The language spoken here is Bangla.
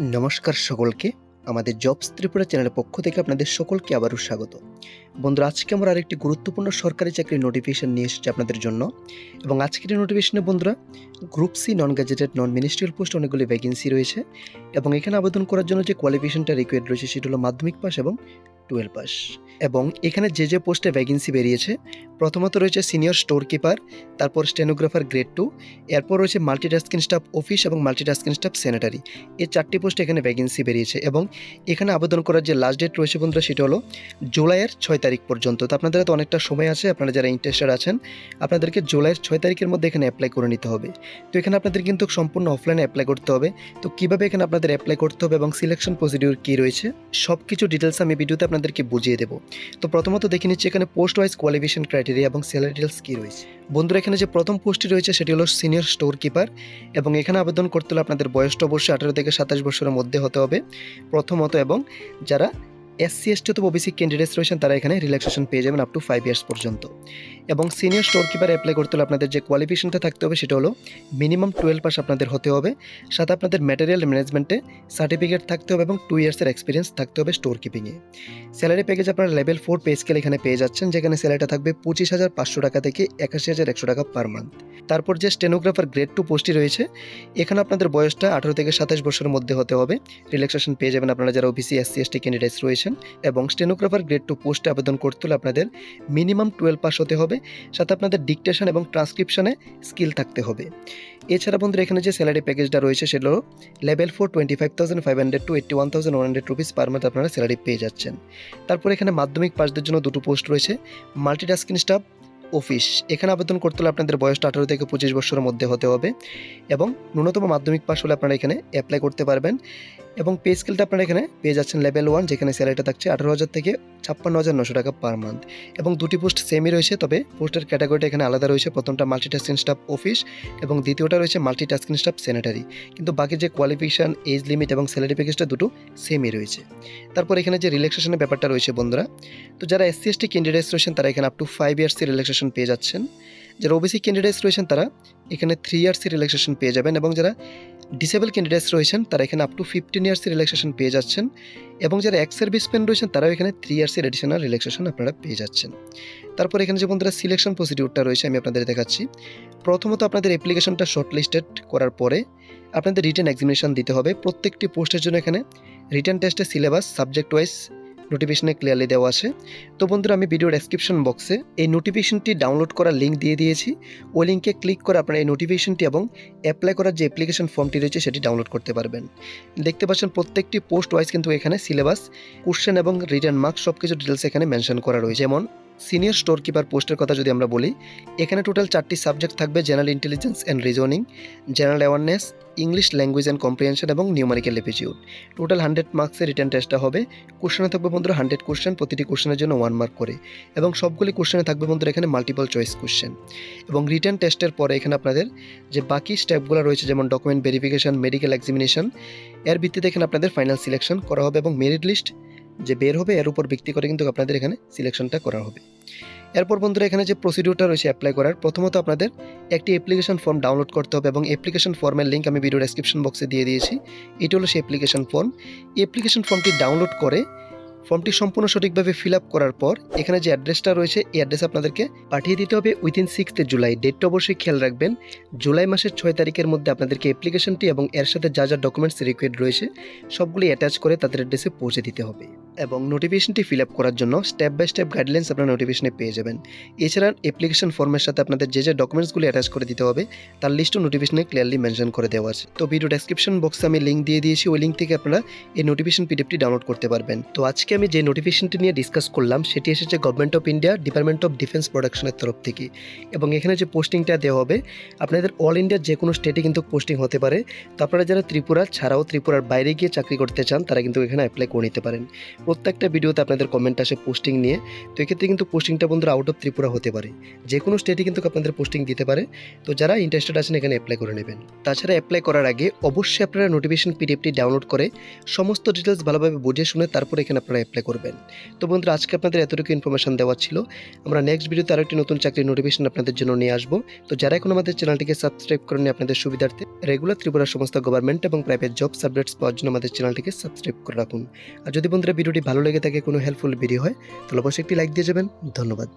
নমস্কার সকলকে। আমাদের জবস ত্রিপুরা চ্যানেলের পক্ষ থেকে আপনাদের সকলকে আবারও স্বাগত। বন্ধুরা, আজকে আমরা আরেকটি গুরুত্বপূর্ণ সরকারি চাকরির নোটিফিকেশান নিয়ে এসেছি আপনাদের জন্য। এবং আজকের এই নোটিফিকেশনে বন্ধুরা group C non gazetted non ministerial post অনেকগুলি ভ্যাকেন্সি রয়েছে। এবং এখানে আবেদন করার জন্য যে কোয়ালিফিকেশনটা রিকোয়ার্ড রয়েছে, সেটি হলো মাধ্যমিক পাস এবং টুয়েলভ পাস। এবং এখানে যে যে পোস্টে ভ্যাকেন্সি বেরিয়েছে, প্রথমত রয়েছে সিনিয়র স্টোর কিপার তারপর স্টেনোগ্রাফার গ্রেড টু এরপর রয়েছে মাল্টিটাস্কিং স্টাফ অফিস এবং মাল্টিটাস্কিং স্টাফ স্যানিটারি এই চারটি পোস্টে এখানে ভ্যাকেন্সি বেরিয়েছে এবং এখানে আবেদন করার যে লাস্ট ডেট রয়েছে বন্ধুরা, সেটা হলো জুলাইয়ের ছয় তারিখ পর্যন্ত। তো আপনাদের তো অনেকটা সময় আছে, আপনারা যারা ইন্টারেস্টেড আছেন, আপনাদেরকে জুলাইয়ের ছয় তারিখের মধ্যে এখানে অ্যাপ্লাই করে নিতে হবে। তো এখানে আপনাদের কিন্তু সম্পূর্ণ অফলাইনে অ্যাপ্লাই করতে হবে। তো কীভাবে এখানে আপনাদের অ্যাপ্লাই করতে হবে এবং সিলেকশন প্রসিডিউর কী রয়েছে সব কিছু ডিটেলস আমি ভিডিওতে আপনাদেরকে বুঝিয়ে দেবো। তো প্রথমত দেখে নিচ্ছি এখানে পোস্ট ওয়াইজ কোয়ালিফিকেশন ক্রাইটেরিয়া এবং স্যালারি ডিটেলস কী রয়েছে। বন্ধুরা, এখানে যে প্রথম পোস্টটি রয়েছে সেটি হলো সিনিয়র স্টোর কিপার এবং এখানে আবেদন করতে হলে আপনাদের বয়সটা অবশ্যই আঠারো থেকে সাতাশ বছরের মধ্যে হতে হবে। প্রথমত এবং যারা এসসি এসটি তো ওবিসি ক্যান্ডিডেটস রয়েছেন, তারা এখানে রিল্যাক্সেশন পেয়ে যাবেন আপ টু ফাইভ ইয়ার্স পর্যন্ত। এবং সিনিয়র স্টোর কিপার অ্যাপ্লাই করতে হলে আপনাদের যে কোয়ালিফিকেশনটা থাকতে হবে সেটা হলো মিনিমাম টুয়েলভ পাস আপনাদের হতে হবে। সাথে আপনাদের ম্যাটেরিয়াল ম্যানেজমেন্টে সার্টিফিকেট থাকতে হবে এবং টু ইয়ার্সের এক্সপিরিয়েন্স থাকতে হবে স্টোর কিপিংয়ে স্যালারি প্যাকেজ আপনারা লেভেল ফোর পে স্কেল এখানে পেয়ে যাচ্ছেন, যেখানে স্যালারিটা থাকবে পঁচিশ হাজার পাঁচশো টাকা থেকে একাশি হাজার একশো টাকা পার মান্থ তারপর যে স্টেনোগ্রাফার গ্রেড টু পোস্টটি রয়েছে, এখানে আপনাদের বয়সটা আঠারো থেকে সাতাশ বছরের মধ্যে হতে হবে। রিল্যাক্সেশন পেয়ে যাবেন আপনারা যারা ওবিসি এসসি এসটি ক্যান্ডিডেটস রয়েছেন এবং স্টেনোগ্রাফার গ্রেড টু পোস্টে আবেদন করতে হলে আপনাদের মিনিমাম টুয়েলভ পাস হতে হবে। সাথে আপনাদের ডিকটেশন এবং ট্রান্সক্রিপশনে স্কিল থাকতে হবে। এছাড়া বন্ধুরা, এখানে যে স্যালারি প্যাকেজটা রয়েছে সেগুলো level four twenty five thousand five hundred to one thousand one hundred rupees per month আপনারা স্যালারি পেয়ে যাচ্ছেন। তারপর এখানে মাধ্যমিক পাসদের জন্য দুটো পোস্ট রয়েছে মাল্টিটাস্কিং স্টাফ অফিস এখানে আবেদন করতে হলে আপনাদের বয়সটা আঠারো থেকে পঁচিশ বছরের মধ্যে হতে হবে এবং ন্যূনতম মাধ্যমিক পাস হলে আপনারা এখানে অ্যাপ্লাই করতে পারবেন। এবং পে স্কেলটা আপনারা এখানে পেয়ে যাচ্ছেন লেভেল ওয়ান যেখানে স্যালারিটা থাকছে আঠারো হাজার থেকে ছাপ্পান্ন হাজার নশো টাকা পার মান্থ এবং দুটি পোস্ট সেমই রয়েছে, তবে পোস্টের ক্যাটাগরিটা এখানে আলাদা রয়েছে। প্রথমটা মাল্টিটাস্কিং স্টাফ অফিস এবং দ্বিতীয়টা রয়েছে মাল্টিটাস্কিং স্টাফ স্যানিটারি কিন্তু বাকি যে কোয়ালিফিকেশান এজ লিমিট এবং স্যালারি প্যাকেজটা দুটো সেমই রয়েছে। তারপর এখানে যে রিল্যাক্সেশনের ব্যাপারটা রয়েছে বন্ধুরা, তো যারা এসসি এসটি ক্যান্ডিডেটস রয়েছেন, তারা এখানে আপ টু ফাইভ ইয়ার্সের রিল্যাক্সেশন পেয়ে যাচ্ছেন। যারা ওবিসি ক্যান্ডিডেটস রয়েছেন, তারা এখানে থ্রি ইয়ার্সের রিল্যাক্সেশন পেয়ে যাবেন এবং যারা ডিসেবল ক্যান্ডিডেটস রয়েছেন, তারা এখানে আপ টু ফিফটিন ইয়ার্সের রিল্যাক্সেশন পেয়ে যাচ্ছেন এবং যারা এক্স সার্ভিসম্যান রয়েছেন, তারাও এখানে থ্রি ইয়ার্সের এডিশনাল রিল্যাক্সেশন আপনারা পেয়ে যাচ্ছেন। তারপর এখানে যে বন্ধুরা সিলেকশন প্রসিডিউরটা রয়েছে, আমি আপনাদের দেখাচ্ছি। প্রথমত আপনাদের অ্যাপ্লিকেশনটা শর্টলিস্টেড করার পরে আপনাদের রিটার্ন এক্সামিনেশন দিতে হবে। প্রত্যেকটি পোস্টের জন্য এখানে রিটার্ন টেস্টের সিলেবাস সাবজেক্ট ওয়াইজ নোটিফিকেশনে ক্লিয়ারলি দেওয়া আছে। তো বন্ধুরা, আমি ভিডিও ডেসক্রিপশন বক্সে এই নোটিফিকেশনটি ডাউনলোড করার লিঙ্ক দিয়ে দিয়েছি। ওই লিঙ্কে ক্লিক করে আপনারা এই নোটিফিকেশনটি এবং অ্যাপ্লাই করার যে অ্যাপ্লিকেশন ফর্মটি রয়েছে, সেটি ডাউনলোড করতে পারবেন। দেখতে পাচ্ছেন, প্রত্যেকটি পোস্ট ওয়াইজ কিন্তু এখানে সিলেবাস কোশ্চেন এবং রিটার্ন মার্কস সব কিছু ডিটেলস এখানে মেনশন করা রয়েছে। যেমন সিনিয়র স্টোর কিপার পোস্টের কথা যদি আমরা বলি, এখানে টোটাল চারটি সাবজেক্ট থাকবে general intelligence and reasoning general awareness English language and comprehension এবং নিউমারিক্যাল এপিচিউড টোটাল হান্ড্রেড মার্কসের রিটার্ন টেস্টটা হবে। কোশ্চেনে থাকবে বন্ধুরা হান্ড্রেড কোশ্চেন প্রতিটি কোশ্চেনের জন্য ওয়ান মার্ক করে। এবং সবগুলি কোশ্চেনে থাকবে বন্ধুরা এখানে মাল্টিপল চয়েস কোশ্চেন এবং রিটার্ন টেস্টের পরে এখানে আপনাদের যে বাকি স্টেপগুলো রয়েছে, যেমন ডকুমেন্ট ভেরিফিকেশন মেডিকেল এক্সামিনেশন এর ভিত্তিতে এখানে আপনাদের ফাইনাল সিলেকশন করা হবে এবং মেরিট লিস্ট যে বের হবে, এর উপর ভিত্তি করে কিন্তু আপনাদের এখানে সিলেকশনটা করা হবে। এরপর বন্ধুরা, এখানে যে প্রসিডিউরটা রয়েছে অ্যাপ্লাই করার, প্রথমত আপনাদের একটি অ্যাপ্লিকেশন ফর্ম ডাউনলোড করতে হবে এবং অ্যাপ্লিকেশন ফর্মের লিঙ্ক আমি ভিডিও ডেসক্রিপশন বক্সে দিয়ে দিয়েছি। এটি হলো সেই অ্যাপ্লিকেশন ফর্ম এই অ্যাপ্লিকেশন ফর্মটি ডাউনলোড করে ফর্মটি সম্পূর্ণ সঠিকভাবে ফিল আপ করার পর, এখানে যে অ্যাড্রেসটা রয়েছে, এই অ্যাড্রেস আপনাদেরকে পাঠিয়ে দিতে হবে উইদিন সিক্সথ জুলাই। ডেটটা অবশ্যই খেয়াল রাখবেন। জুলাই মাসের ছয় তারিখের মধ্যে আপনাদেরকে অ্যাপ্লিকেশনটি এবং এর সাথে যা যা ডকুমেন্টস রিকোয়ার্ড রয়েছে, সবগুলি অ্যাটাচ করে তাদের অ্যাড্রেসে পৌঁছে দিতে হবে। এবং নোটিফিকেশনটি ফিল আপ করার জন্য স্টেপ বাই স্টেপ গাইডলাইন্স আপনার নোটিফিকেশনে পেয়ে যাবেন। এছাড়া অ্যাপ্লিকেশন ফর্মের সাথে আপনাদের যে যে ডকুমেন্টসগুলি অ্যাটাচ করে দিতে হবে, তার লিস্টও নোটিফিকেশনে ক্লিয়ারলি মেনশন করে দেওয়া আছে। তো ভিডিও ডেসক্রিপশন বক্সে আমি লিঙ্ক দিয়ে দিয়েছি, ওই লিঙ্ক থেকে আপনারা এই নোটিফিকেশন পিডিএফটি ডাউনলোড করতে পারবেন। তো আজকে আমি যে নোটিফিকেশনটি নিয়ে ডিসকাস করলাম, সেটি এসেছে government of India department of defence প্রোডাকশনের তরফ থেকে। এবং এখানে যে পোস্টিংটা দেওয়া হবে, আপনাদের অল ইন্ডিয়ার যে কোনো স্টেটে কিন্তু পোস্টিং হতে পারে। তো আপনারা যারা ত্রিপুরা, ছাড়াও ত্রিপুরার বাইরে গিয়ে চাকরি করতে চান, তারা কিন্তু এখানে অ্যাপ্লাই করে নিতে পারেন। প্রত্যেকটা ভিডিওতে আপনাদের কমেন্ট আসে পোস্টিং নিয়ে। তো এক্ষেত্রে কিন্তু পোস্টিংটা বন্ধুরা আউট অফ ত্রিপুরা হতে পারে। যে কোনো স্টেটে কিন্তু আপনাদের পোস্টিং দিতে পারে। তো যারা ইন্টারেস্টেড আছেন, এখানে অ্যাপ্লাই করে নেবেন। তাছাড়া অ্যাপ্লাই করার আগে অবশ্যই আপনারা নোটিফিকেশন পিডিএফটি ডাউনলোড করে সমস্ত ডিটেলস ভালোভাবে বুঝে শুনে তারপর এখানে আপনারা অ্যাপ্লাই করবেন। তো বন্ধুরা, আজকে আপনাদের এতটুকু ইনফরমেশন দেওয়া ছিল। আমরা নেক্সট ভিডিওতে আরেকটি নতুন চাকরির নোটিফিকেশন আপনাদের জন্য নিয়ে আসব। তো যারা এখন আমাদের চ্যানেলটিকে সাবস্ক্রাইব করেনি আপনাদের সুবিধার্থে রেগুলার ত্রিপুরা সমস্ত গভর্নমেন্ট এবং প্রাইভেট জব সাবজেক্টস পাওয়ার জন্য আমাদের চ্যানেলটিকে সাবস্ক্রাইব করে রাখুন। আর যদি বন্ধুরা ভিডিওটি ভালো লেগে থাকে, কোনো হেল্পফুল ভিডিও হয়, তাহলে অবশ্যই একটি লাইক দিয়ে যাবেন। ধন্যবাদ।